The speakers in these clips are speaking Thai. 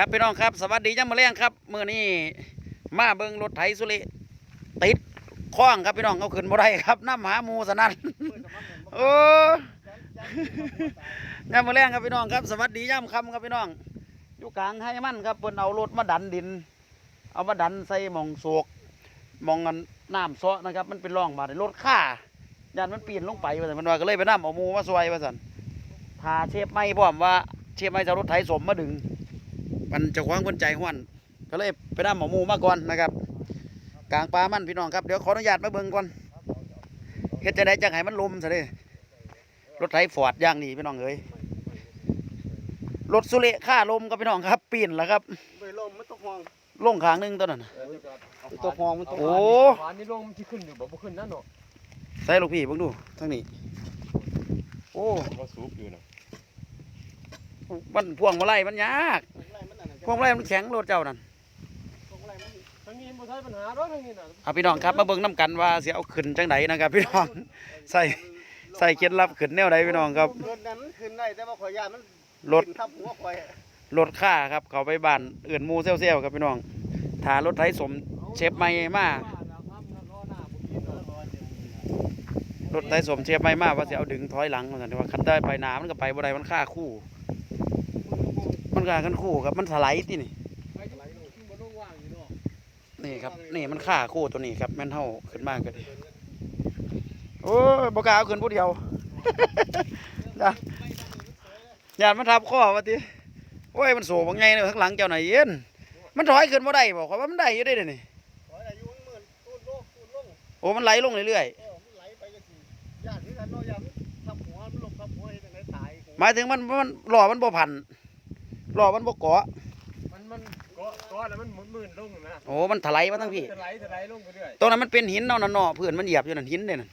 ครับพี่น้องครับ สวัสดีจ้ามาเลี้ยงครับเมื่อนี้มาเบิงรถไถสุริติดคล้องครับพี่น้องเอาขึ้นบ่ได้ครับน้ำหาหมูสนั่นโอ้ย่ามมาเลี้ยงครับพี่น้องครับ สวัสดีย่ามคำครับพี่น้องอยู่กลางให้มั่นครับเพิ่นเอารถมาดันดิน เอามาดันใส่มองโศกมองกันน้ำซาะนะครับ มันเป็นร่องบาดรถข้ายันมันปีนลงไปว่าซั่นมันว่าก็เลยไปน้ำเอาหมูมาซวยว่าซั่นพาเชฟไม่พร้อมว่าเชฟไม่จะรถไถสมมาดึง มันเจะคว้าของคนใจห้วนก็เลยไปน้ำหมอหมูมาก่อนนะครับ กลางป่ามันพี่น้องครับเดี๋ยวขออนุญาตมาเบิ่งก่อนเฮ็ดจะได้จังให้มันลมซะเด้รถไถฟอร์ดอย่างนี้พี่น้องเอ้ยรถสุเละค่าลมครับพี่น้องครับปีนแล้วครับไปลมมันตกห้องลงขางหนึงตัวนั้นน่ะตกห้องมันตกโอ้ขวานนี่ลงที่ขึ้นอยู่บ่บ่ขึ้นนั่นเนาะใส่ลูกพี่เบิ่งดูทางนี้โอ้ว่าสูบอยู่น่ะมันพวงมาลัยมันยาก วงมาลัยมันแข็งรถเจ้านั่นตกไรมันทางนี้บ่ใช่ปัญหาหรอกทางนี้น่ะเอาพี่น้องครับมาเบิ่งน้กันว่าสิเอาขึ้นจังไดนะครับ พี่น้องใส่ใส่เคล็ดลับขึ้นแนวใดพี่น้องครับเงินนั้นมันขึ้นได้แต่ว่าข่อยยานมันรถขึ้นทับหัวข่อยรถค่าครับ เขาไปบ้านเอื่นหมูเซลๆครับพี่น้องถารถไถสมเชฟไม่มารถไถสมเชฟไม่มาว่าจะเอาดึงถอยหลังว่าซั่นแต่ว่าคันได้ไปหนามันก็ไปบ่ได้มันค่าคู่ มันค่ากันคู่ครับมันถลายที่นี่นี่ครับนี่มันค่าคู่ตัวนี้ครับแม่นเท่าขึ้นมากก็ดีโอ้ยบกล้าเอาขึ้นผู้เดียวอย่าอย่ามันทับข้อว่าติโอ้ยมันโสบางไงเลยข้างหลังเจ้าหน่อยเย็นมันถอยขึ้นบ่ได้บอกว่ามันได้อยู่ได้เดี๋ยวนี่ข่อยอายุมันหมื่นตูนโลกตูนลงโอ้มันไหลลงเรื่อยเออมันไหลไปจังซี่ญาติคือกันเนาะยามมันทับหัวมันลงทับหัวเฮ็ดจังไดตายๆหมายถึงมันมันหล่อมันบ่พันห ล่อมันบ่เกาะมันมันก็ก็แล้วมันหมุนมื่นลงนะโอ้มันถลายมาทั้งพี่จะไหลจะไหลลงไปเรื่อยตรงนั้นมันเป็นหินเนาะนั่นเนาะเพื่อนมันเหยียบอยู่นั่นหินเนี่ยนั่น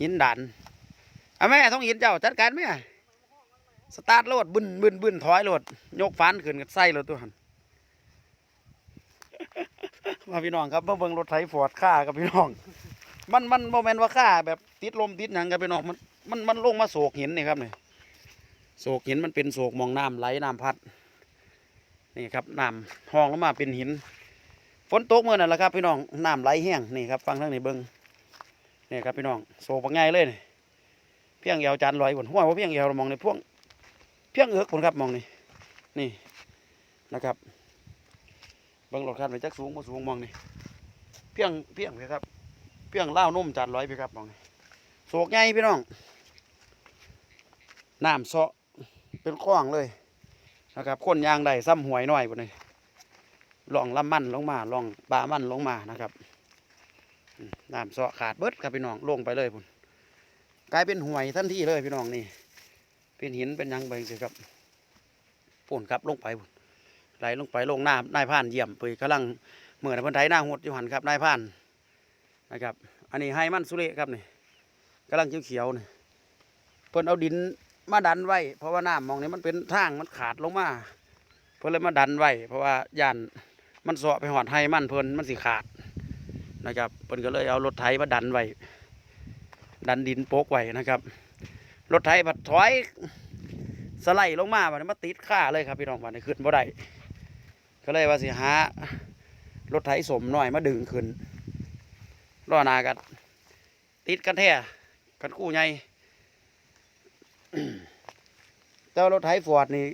หินดันเอาแม่ต้องหินเจ้าจัดการแม่สตาร์ทรถบึนบึนบึนถอยรถยกฟันขึ้นกับไส้รถตัวหันมาพี่น้องครับมาเบิ่งรถไถฟอร์ดค่ากับพี่น้อง มันมันโมเมนว่าค่าแบบติดลมติดหยังกับพี่น้องมันมันมันลงมาโศกหินนี่ครับนี่ โศกหินมันเป็นโศกมองน้ำไหลน้ำพัด นี่ครับน้ำห้องลงมาเป็นหิน ฝนตกเมื่อนั่นแหละครับพี่น้องน้ำไหลแห้งนี่ครับฟังทางนี้เบิ้งนี่ครับพี่น้องโซปักง่ายเลยนี่เพียงเอวจานลอยบนหัวว่าเพียงเอวเรามองในพวงเพียงเอือกผลครับมองนี่นี่นะครับเบิ้งรถคันไปจักสูงบ่สูงมองนี่เพียงเพียงพี่ครับเพียงเล่านุ่มจานลอยพี่ครับมองนี่โศกใหญ่พี่น้องน้ำเซาะ เป็นคลองเลยนะครับคนยางได้ซ้ำหวยหน่อยบนนี้ลองลำมันลงมาลองปลามันลงมานะครับน้ำเสาะขาดเบิดครับพี่น้องลงไปเลยพุ่นกลายเป็นหวยทันทีเลยพี่น้องนี่ เป็นหินเป็นยังไปสิครับปุ่นครับลงไปพุ่นไหลลงไปลงหน้ำนายพรานเยี่ยมไปกำลังเหมือนพันไทยหน้าหดอยู่หันครับนายพรานนะครับ อันนี้ให้มันสุเรครับนี่กำลังเขียวๆนี่เพิ่นเอาดิน มาดันไว้ เพราะว่าน้ำมองนี้มันเป็นทางมันขาดลงมา เพิ่นเลยมาดันไว้ เพราะว่าย่านมันเสาะไปหอดไห้มันเพลินมันสิขาดนะครับเพิ่นก็เลยเอารถไถมาดันไว้ดันดินโปกไว้นะครับ รถไถบัดถอยสไลด์ลงมาบัดนี้มาติดข้าเลยครับพี่น้องบัดนี้ขึ้นบ่ได้ก็เลยว่าสิหารถไถสมหน่อยมาดึงขึ้นล้อหน้ากันติดกันแท้กันคู่ใหญ่ แต่ว่ารถไถฟอร์ดนี่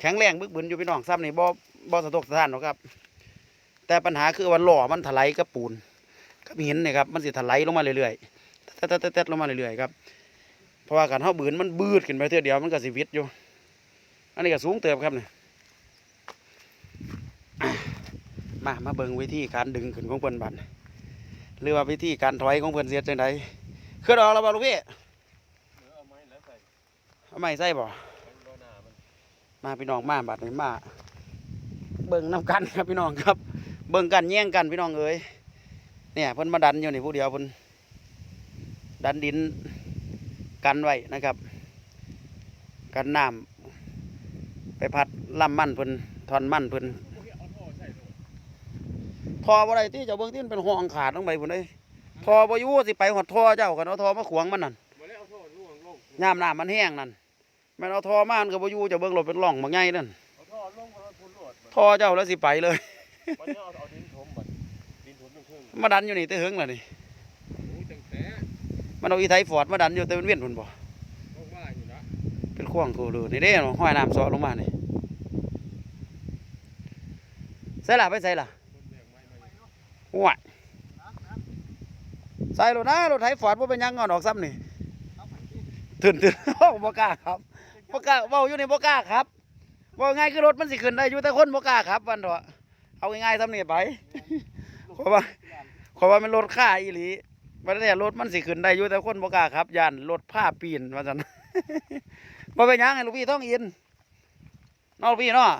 แข็งแรงบึกบึนอยู่พี่น้องซ้ำนี่บ่บ่สะทกสะท้านหรอกครับ แต่ปัญหาคือวันหล่อมันถลายกับปูนกับหินนี่ครับมันสิถลายลงมาเรื่อยๆแต๊ดๆๆลงมาเรื่อยๆครับเพราะว่าการเฮาบืนมันบืดขึ้นไปเท่อเดียวมันก็สิวิดอยู่ อันนี้ก็สูงเติบครับนี่มามาเบิ่งวิธีการดึงขึ้นของเพิ่นบัดนี้หรือว่าวิธีการถอยของเพิ่นเสียจังไดคือดอกแล้วบ่ลูกพี่ เอาไม้แล้วใส่ เอาไม้ใส่บ่ล้อหน้ามันมาพี่น้องมาบัดนี้มา เบิ่งน้ำกันครับพี่น้องครับ เบิ่งกันแย่งกันพี่น้องเอ้ยเนี่ยเพิ่นมาดันอยู่นี่ผู้เดียวเพิ่นดันดินกันไว้นะครับ กันน้ำไปพัดลำมันเพิ่นทอนมันเพิ่นทอบ่ได้ที่เจ้าเบิ่งที่มันเป็นห้องขาดลงไปพุ่นเอ้ยทอบ่อยู่สิไปหอดทอเจ้ากันเอาทอมาขวางมันนั่นบ่ได้เอาโทษล่วงลงยามน้ำมันแห้งนั่น แม่นเอาทอมามันก็บ่อยู่เจ้าเบิ่งรถเป็นร่องบางใหญ่นั่นเอาดมันทอเจ้าแล้วสิไปเลยมันจะเอาเอาดินถมมันดินถมตรงครึ่งมาดันอยู่นี่แต่เฮิงล่ะนี่โอ้ยตั้งแต่มันเอาอีไทยฟอร์ดมาดันอยู่แต่มันเวียนพุ่นบ่ต้องว่าอยู่นะเป็นข่วงโคเลยนี่เด้เนาะห้อยน้ำซอลงมานี่ใส่ล่ะไปใส่ล่ะคนแบกไม้มาอยู่หัวใส่รถนะรถไถฟอร์ดบ่เป็นหยังงอนออกซ้ำนี่ตื่นตื่นโอ้บ่กล้าครับ บ่กล้าเว้าอยู่นี่บ่กล้าครับว่าง่ายคือรถมันสิขึ้นได้อยู่แต่คนบ่กล้าครับวันเถอะเอาง่ายๆซ้ำนี่ไปเพราะว่าเพราะว่ามันรถค่าอีหลีบ่ได้รถมันสิขึ้นได้อยู่แต่คนบ่กล้าครับย่านรถผ้าปีนว่าซั่นบ่เป็นหยังให้ลูกพี่ต้องอินเนอกพี่เนาะ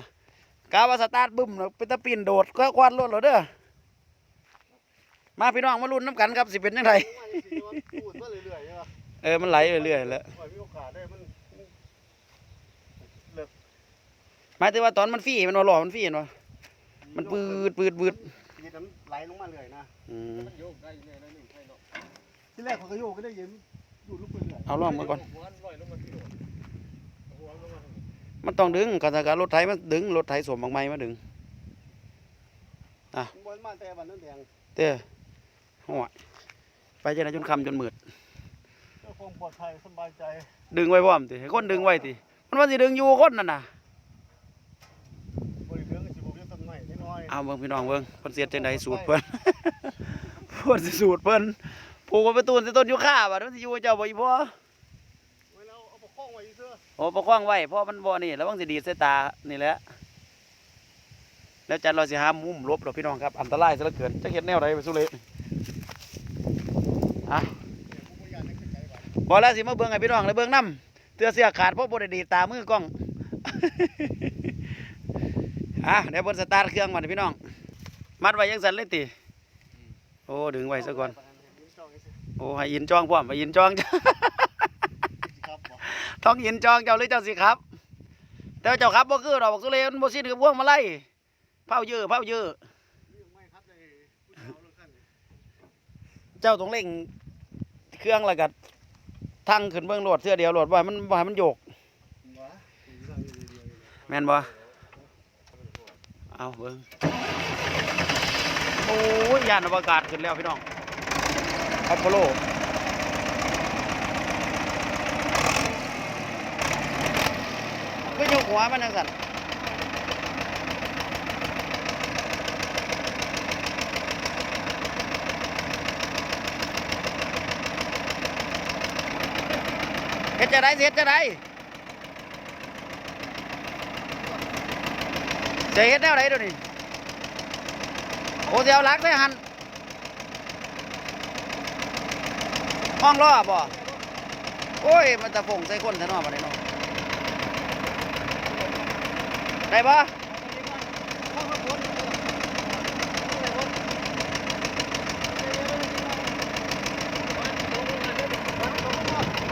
กาว่าสตาร์ทบึ้มแล้วเป็นตะปีนโดดก็ควันรถเหรอเด้อมาพี่น้องมาลุ้นน้ำกันครับสิเป็นยังไงพูดมาเรื่อยๆใช่ปะเออมันไหลเรื่อยๆแล้วปล่อยมีโอกาสได้มัน หมายถึงว่าตอนมันฟรีมันว่าหล่อมันฟรีเนาะมันปืดปืดปืดทีน้ำไหลลงมาเรื่อยนะอืมมันโยกได้แน่นะหนึ่งใช่เนาะที่แรกเขาก็โยกก็ได้ยินอยู่ลูกปืนเรื่อยเอาล่องมาก่อนหัวลอยลงมาที่โดดหัวลงมาทางนี้มันต้องดึงกันถ้าการรถไถมันดึงรถไถสวมบางไม้มาดึงบอลมาแต่วันนั้นแดงเต้อหัวไปจนไหนจนคำจนมืดเจ้าคงปลอดภัยสบายใจดึงไว้พร้อมติให้คนดึงไว้ติมันว่าสิดึงอยู่คนนั่นน่ะ บริเวณสิบวิต้นไม้น้อย เอาเบิ่งพี่น้องเบิ่งเพิ่นเสียจังไดสูตรเพิ่นเพิ่นสิสูตรเพิ่นผูกไว้ประตูนสิต้นยูคาบัดมันสิอยู่เจ้าบ่อีพ่อไว้แล้วเอาปกคล้องไว้เสื้อโอ้ประคองไว้เพราะมันบ่นี่แล้วมันสิดีดใส่ตานี่แหละแล้วจันเราสิหามุมลบดอกพี่น้องครับอันตรายซะเหลือเกินจะเฮ็ดแนวใดไปสุเละอะบริหารนักแล้วสิมาเบิ่งให้พี่น้องได้เบิ่งนํเตือเสียขาดเพราะบ่ได้ดีดตามือกล้อง อะเดี๋ยวเพิ่นสตาร์ทเครื่องมาพี่น้อง มัดไว้ยังสั่นเลยติโอ้ดึงไว้ซะก่อนโอ้ให้ยินจองพร้อมให้ยินจองครับบอกท้องยินจองเจ้าหรือเจ้าสิครับ แต่ว่าเจ้าครับบ่คือดอกบักสุเลมันบ่สิ้นกับพวงมาลัยเผาเยอะเผาเยอะเรื่องไม่ครับเลยผู้ชายเรื่องขั้นเจ้าต้องเร่งเครื่องแล้วก็ทั้งขึ้นเบื้องโหลดเสื้อเดียวโหลดบ่ให้มันบ่ให้มันโยกหัวสีเหลืองอยู่ดีๆแม่นบ่ เอาเบิ่งโอ้ยยานอวกาศขึ้นแล้วพี่น้องอพอลโลก็ยกหัวมันจังซั่นเฮ็ดจะได้เฮ็ดจะได้ จะเฮ็ดแนวไหนเดี๋ยวนี้โอ้สิเอาหลักใส่หันห้องล้อบ่โอ้ย มันจะฟงใส่คนแท้นอมาได้เนาะได้บ่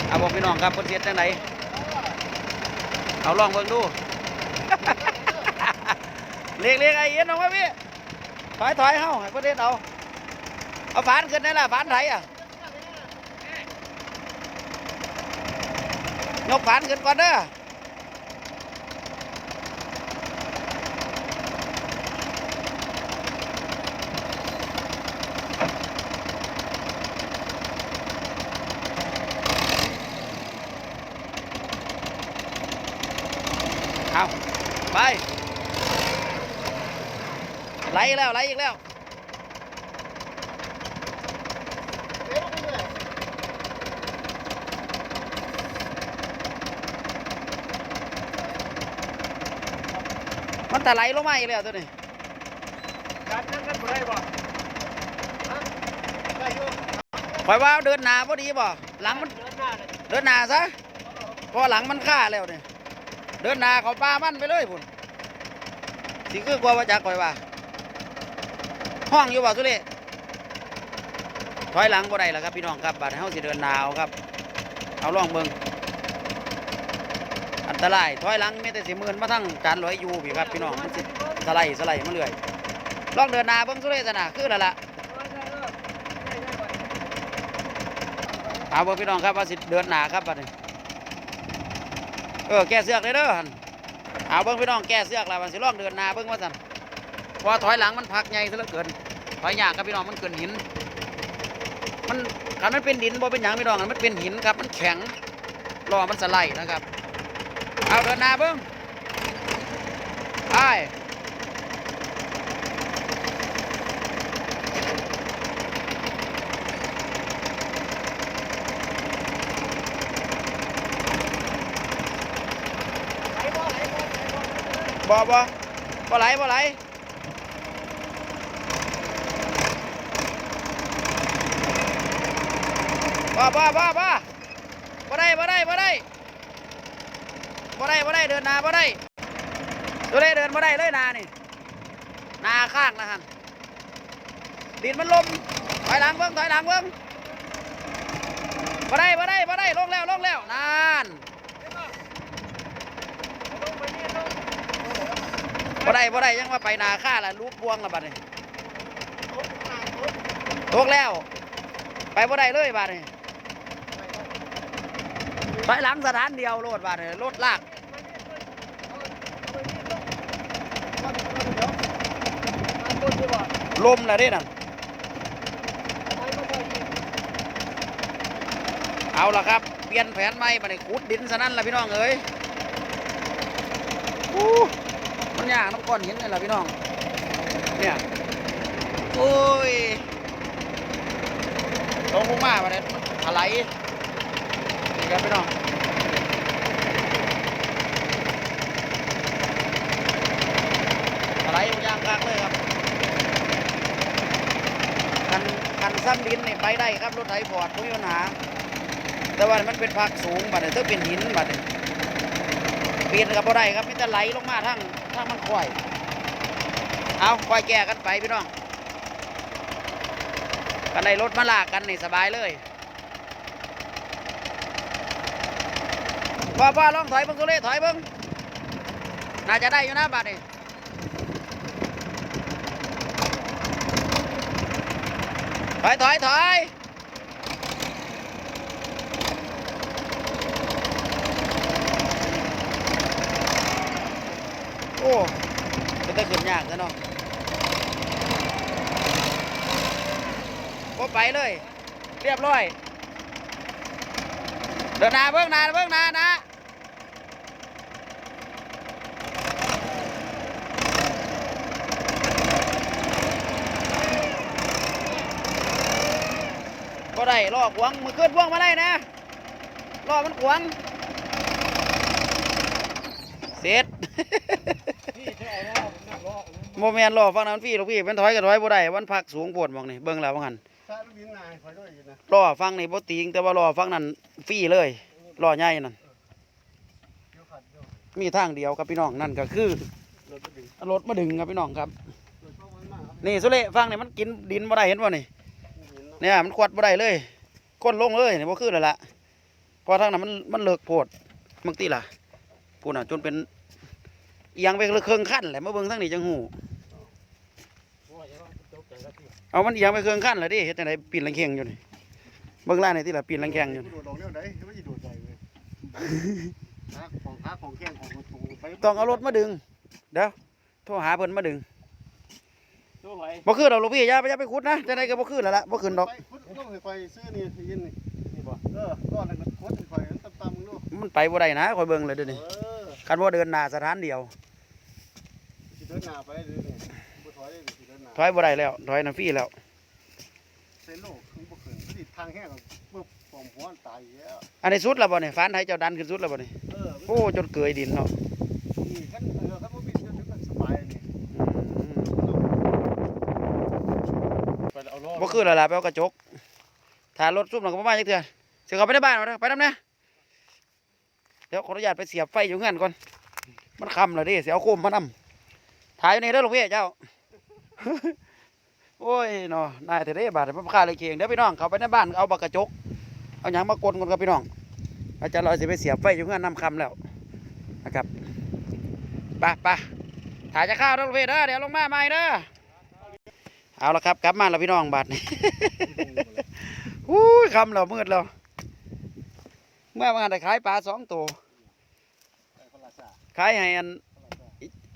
เอาบอกพี่น้องครับเพิ่นสิเฮ็ดจังไดเอาลองเบิ่งดู เรียกเรียกไอ้เอ็นออกมาพี่ถอยถอยเข้าให้ประเฮ็ดเอาเอาฝานขึ้นได้ละฝานไทยอะยกฝานขึ้นก่อนเด้อเอาไป ไหลอีก แล้วไหลอีกแล้วมันแต่ไหลลงมาอีกแล้วตัวนี้การนั่งกันบ่ได้บ่ได้อยู่คอยว่าเดินหนาพอดีบ่หลังมันเดินหนาซะเพราะหลังมันฆ่าแล้วเนี่ยเดินหนาเขาปลามันไปเลยพุ่นสิคือกลัวว่าจักคอยว่า ห้องอยู่บ่าสุเรศถอยหลังบ่ได้แล้วครับพี่น้องครับบัดเฮาสิเดินหนาเอาครับ เอาลองเบิงอันตรายถอยหลังไมีแต่สิหมื่นมาทั้งจานลอยอยู่พี่ครับพี่น้องมันสิสไลด์สไลด์มาเรื่อยลองเดินหนาเบิ่งสุเรศซะนะคือล้วล่ะเอาเบอร์พี่น้องครับว่าสิเดินหนาครับบัดนี้เออแก้เสือกเลยเด้อหันเอาเบิ้งพี่น้องแก้เสือกแล้วมันสิลองเดินหนาเบิ้งว่าสั่นเพอถอยหลังมันพักใหญ่ซะเหลือเกิน อยยากครับพี่น้องมันเกินหิน มันคันมันเป็นดินบ่เป็นหยังพี่น้องมันเป็นหินครับ มันแข็งล้อมันสไลด์นะครับ เอาเดินหน้าเบิ้งไปบ่บ่บ่ไหลบ่ไหล บ่บ่บ่บ่บ่ได้บ่ได้บ่ได้บ่ได้บ่ได้เดินน้าบ่ได้ตัวได้เดินบ่ได้เลยนานี่หนาข้างนะฮะดินมันลมถอยหลังเบิ่งถอยหลังเบิ่งบ่ได้บ่ได้บ่ได้ลงแล้วลงแล้วนานบ่ได้บ่ได้ยังว่าไปนาข้าละลูกพวงละบัดนี้ตกแล้ว ไปบ่ได้เลยบัดนี้ ถอยหลังสถานเดียวโลดบัดนี้รถลากลมแล้วเด้นั่นเอาละครับ เปลี่ยนแผนใหม่มาในขุดดินซะนั่นละพี่น้องเอ้ยมันยากน้ำก้อนหินนี่แหละพี่น้อง เนี่ยโอ้ยลงลงมามาเนี่ยถลายนี่ครับพี่น้อง ถลยอย่างกลางเลยครับคันคันซ้ำดินนี่ไปได้ครับรถไถฟอร์ดไม่มีปัญหา แต่ว่ามันเป็นพักสูงบัดนี้ถ้าเป็นหินบัดนี้เปลี่ยนกับบ่ได้ครับมันจะไหลลงมาทั้งทั้งมันค่อย เอาค่อยแก้กันไปพี่น้องกันได้รถมาลากกันนี่สบายเลยพ่อพ่อลองถอยเบิ้งสุเล่ถอยเบิ้งน่าจะได้อยู่นะบัดนี้ ถอยถอยถอยโอ้เป็นตะขึ้นยากซะเนาะก็ไปเลย เรียบร้อย เดินหน้าเบื้องหน้าเบื้องหน้านะก็ ได้ลอกหวงมือขึ้นพ่วงมาได้นะลอกมันขวางเสร็จพี่จะเอาล้อผมนั่งล้อโมเมนต์รอฟังนั้นพี่ลูกพี่เป็นถอยกับถอยบ่ได้วันพักสูงโพดหมองนี่เบิ่งแล้วว่างั้นถ้าลูกยิงนายคอยด้วยอยู่นะรอฟังนี่บ่ติงแต่ว่ารอฟังนั้นฟรีเลยรอใหญ่นั่นเดี๋ยวขัดเดี๋ยวมีทางเดียวครับพี่น้องนั่นก็คือรถก็ดึงรถมาดึงครับพี่น้องครับรถเข้ามันมากนี่สุเล่ฟังนี่มันกินดินบ่ได้เห็นบ่นี่ เนี่ยมันขวดบ่ได้เลยก้นลงเลยนี่บ่คือแล้วล่ะเพราะทางนั้นมันมันเลิกโพดบางทีล่ะพูดน่ะจนเป็นเอียงไปเครื่องขั้นแหละมาเบิ่งทางนี้จังหูเอามันเอียงไปเครื่องขั้นแล้วดิเฮ็ดจังไดปีนลังแข็งอยู่นี่เบิ่งล่างนี่ที่ล่ะปีนลังแข็งอยู่นี่โดดลงเร็วไหนไม่ใช่โดดใจเลยขาของขาของแข้งของกระตูไปต้องเอารถมาดึงเดี๋ยวโทรหาเพิ่นมาดึง ตู้ไหวบ่คือดอกลูกพี่อย่าไปอย่าไปขุดนะจังไดก็บ่คือแล้วล่ะบ่ขึ้นดอกไปพุทธต้องให้คอยซื้อนี่ยินนี่นี่บ่เออก้อนนึงโคตรคอยตำตำมึงดูมันไปบ่ได้นะคอยเบิ่งเลยเดี๋ยวนี้เออคันว่าเดินหน้าสถานเดียวสิเดินหน้าไปเลยนี่บ่ถอยเลยสิเดินหน้าถอยบ่ได้แล้วถอยน่ะฟรีแล้วเส้นโลกคือบ่ขึ้นสิทางแห้งก็ปึ๊บปอมหัวตายแล้วอันนี้สุดแล้วบ่นี่ฟานไทยเจ้าดันขึ้นสุดแล้วบ่นี่เออโอ้จนเกยดินเนาะนี่คันเออคันบ่มีจะถึงกันสบายนี่ ไปเอาล้อ บ่ คือแล้วล่ะไปเอากระจกถ้ารถซุ่มแล้วก็บ่มาจักเทื่อสิเข้าไปในบ้านเอาเด้อไปน้ำแน่เดี๋ยวขออนุญาตไปเสียบไฟอยู่เฮือนก่อน มันคำแล้วดิเสิเอาโคมมานำถ่ายอยู่นี่เด้อลูกพี่เจ้า โอ้ยเนาะนายแต่ได้บาดมันค่าเลยเคียงเดี๋ยวพี่น้องเขาไปในบ้านเอาบักกระจก เอาหยังมากดกันกับพี่น้อง อาจารย์ลอยสิไปเสียบไฟอยู่เงื่อนนำคำแล้วนะครับไปไปถ่ายจะข้าวต้องเพจเด้อเดี๋ยวลงมาใหม่เด้อ เอาละครับกลับมาแล้วพี่น้องบัดนี้อู้ยคำเรามืดแล้วเมื่อวานได้ขายปลาสองตัวขายให้อัน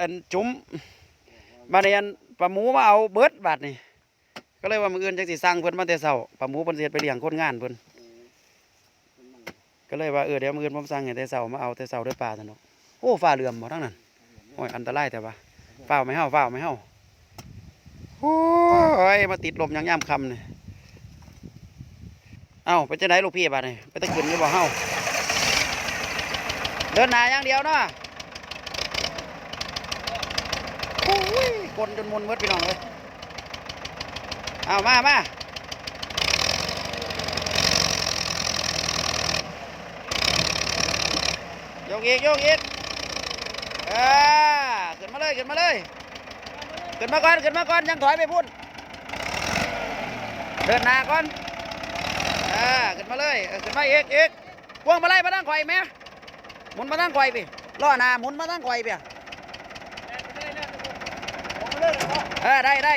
อันจุ๋มบาดนี้อันปลาหมูมาเอาเบิดบาดนี่ก็เลยว่ามืออื่นจังสิสั่งเพิ่นมาแต่เช้าปลาหมูเพิ่นเฮ็ดไปเลี้ยงคนงานเพิ่นก็เลยว่าเออเดี๋ยวมืออื่นผมสั่งให้แต่เช้ามาเอาแต่เช้าด้อป่าซั่นเนาะโอ้ฟ้าเหลือมบ่ทั้งนั้นโอ้ยอันตรายแต่ว่าฟ้าไม่เฮาฟ้าไม่เฮา โอ้ย มาติดลมยามยามค่ำนี่เอ้าไปจังไดลูกพี่บาดนี่ไปตะขึ้นอยู่บ่เฮาเดินหน้าอย่างเดียวเนาะโอ้ยคนจนมุนเมดพี่น้องเลยเอามามาโยกอีกโยกอีกเออขึ้นมาเลยขึ้นมาเลย ขึ้นมาก่อนขึ้นมาก่อนยังถอยไปพุ่นเดินหน้าก่อนอขึ้นมาเลยขึ้นมาเอีกอีกพวงมาไล่มาตั้งไข่อยไหมหมุนมาตั้งไข่อยไปล้อหน้าหมุนมาตั้งไข่อยไปเออได้ได้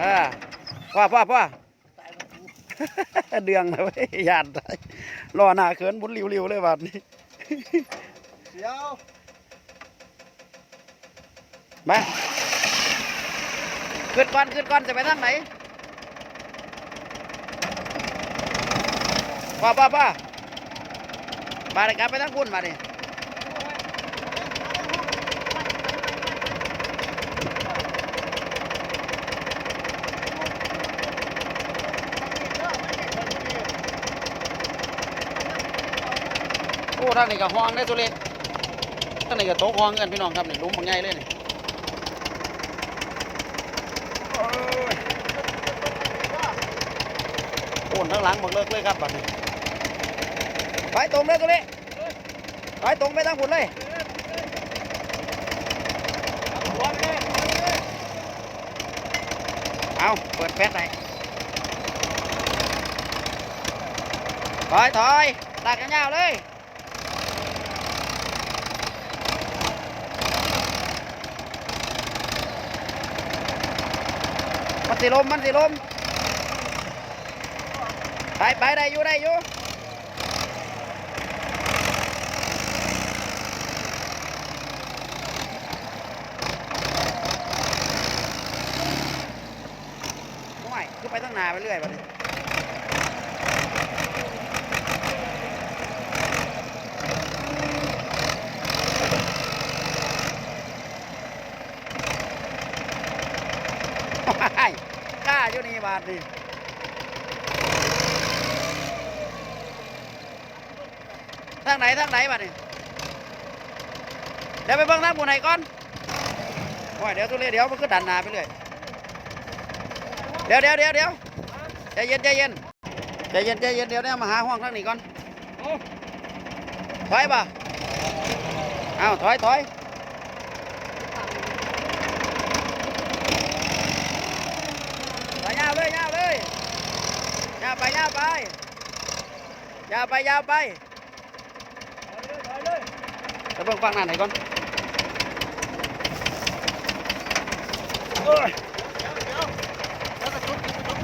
เออพ่อพ่อพ่อเดืองเลยว้ยยาด้รอหน้าเขินบุญริวๆเลยบาดนี้เดี๋ยว มาขึ้นก่อนขึ้นก่อนจะไปทางไหนพ่อพ่อพ่อมาเลยครับไปทางคุณมาดิโอ้ทางนี้ก็ห้องได้ตัวเล็กทางนี้ก็โต๊ะห้องกันพี่น้องครับนี่หลุมบางใหญ่เลยนี่ โอ้ยโอนทั้งหลังบักเลิกเลยครับบัดนี้ไปตรงเลยตัวเล็กไปตรงไปทางผุนเลยเอาเปิดแฟสไหนถอยถอยตากยาวเลย สิลมมันสิลมไปไปได้อยู่ได้อยู่โอ้ยคือไปตั้งนาไปเรื่อยไปเลยายกล้าอยู่นี่ทางไหนทางไหนบาดนี่เดี๋ยวไปเบิ่งทางบนไหนก่อนโอ้ยเดี๋ยวตัวเลี้ยเดี๋ยวมันก็ดันหนาไปเรื่อยเดี๋ยวเดี๋ยวเดี๋ยวเดี๋ยวใจเย็นใจเย็นใจเย็นใจเย็นเดี๋ยวเนี่ยมาหาห้องทางนี้ก่อนถอยป่ะเอาถอยถอยไป ยาวเลยยาวเลยยาวไปยาวไปยาวไปยาวไปไปเบิ่งฟังหน้าไหนก่อนเอ้ยแล้วก็จุดจุดจุด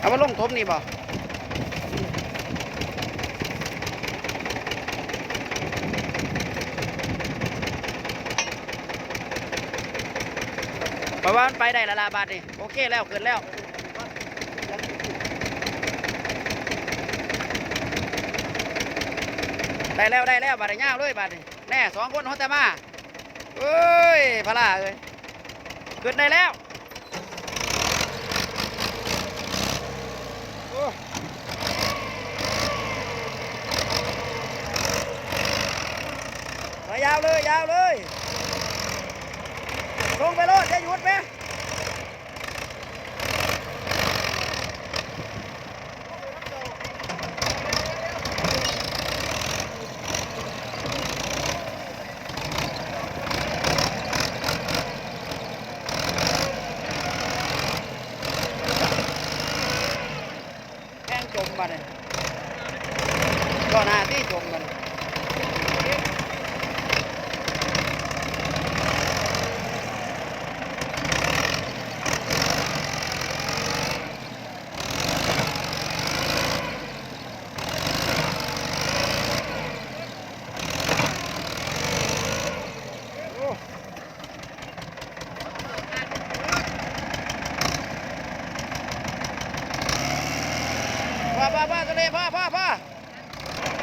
เอามาลงทบนี่บ่ ปว่ามันไปได้ละลาบาทนี่โอเคแล้วเกิดแล้วได้แล้วได้แล้วบาทนี่ยาวเลยบาทนี่แน่สองคนเขาแต่มาเอ้ยพะล่าเอ้ยเกิดได้แล้ว พ่อพ่อพ่อทะเลพ่อพ่อพ่อ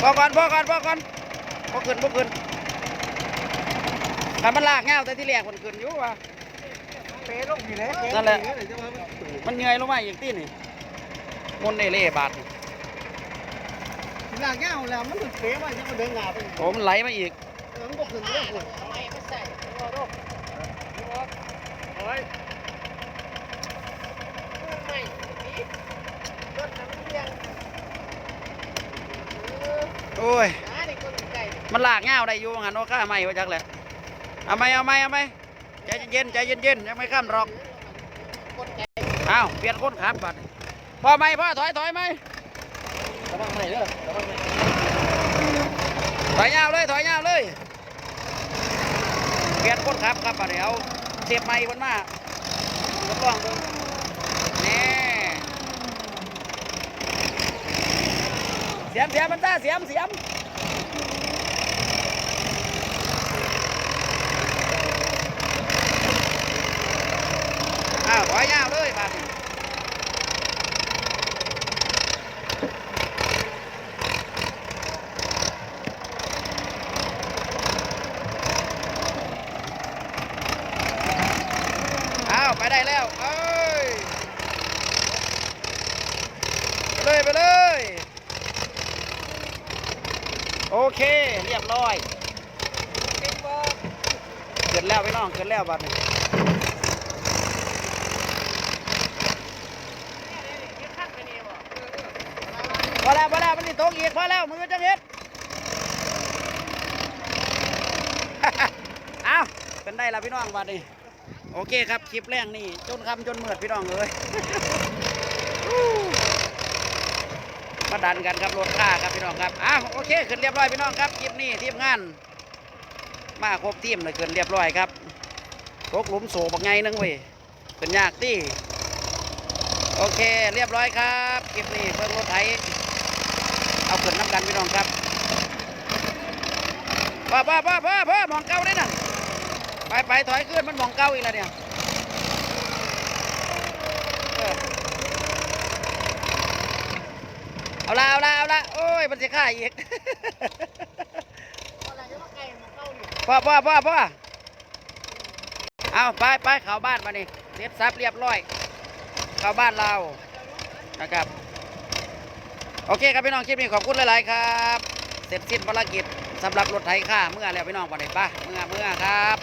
พ่อก่อนพ่อก่อนพ่อก่อนพ่อขึ้นพ่อขึ้นมันมันลากเงาแต่ที่แรกมันขึ้นอยู่ว่ะเป๊ลงอยู่แล้วนั่นแหละมันเงยลงมาอีกที่นี่มนเอเล่บาดลากเงาแล้วมันถึงเป๊ะมาจะมาเดินหาไปโมไหลมาอีกมันบอกถึงเรื่องคนทำไมไม่ใส่โรคโอ้ย โอ้ย มันลากเงาได้อยู่งั้นโอ้ข้าไม่ว่าจักแหละเอาไหมเอาไหมเอาไหมใจเย็นๆใจเย็นๆยังไม่ข้ามหรอกอ้าวเปลี่ยนคนขับบัดนี้พอไหมพ่อถอยถอยไหมระวังใหม่เด้อระวังใหม่ถอยยาวเลยถอยยาวเลยเปลี่ยนคนขับครับบัดนี้เอาเสียบไม้บนมาทดลองดูนี่เสียมเสียมมันจ้าเสียมเสียมอ้าวถอยยาวเลยบาดนี้อ้าวไปได้แล้ว เอ้ย ไปเลยไปเลย โอ เค เรียบร้อยเกิดแล้วพี่น้องเกิดแล้วบัดนี้พอแล้วพอแล้วมันนี่ตกอีกพอแล้วมือจังเฮ็ดเอาเป็นได้ละพี่น้องบัดนี้โอเคครับคลิปแรกนี่จนคำจนเมือดพี่น้องเลย มาดันกันครับรถค่าครับพี่น้องครับอ้าวโอเคขึ้นเรียบร้อยพี่น้องครับคลิปนี้ทีมงาน มาครบทีมเลยขึ้นเรียบร้อยครับตกหลุมโศบักไงนึงเว้ยเป็นยากที่โอเคเรียบร้อยครับคลิปนี้เพิ่งรถไถเอาขึ้นน้ำกันพี่น้องครับพ่อพ่อพ่อพ่อพ่อมองเก้าได้นั่นไปไปถอยขึ้นมันมองเก้าอีกแล้วเนี่ย เอาละเอาละเอาละโอ้ยมันจะฆ่าอีกพ่อพ่อพ่อพ่อเอาไปไปเข้าบ้านมานี่เรียบซับเรียบร้อย เข้าบ้านเรานะครับ โอเคครับพี่น้องคลิปนี้ขอบคุณหลาย ๆ ครับ เสร็จสิ้นภารกิจสำหรับรถไถค่าเมื่อแล้วพี่น้องปอนนี้ป้าเมื่อเมื่อครับ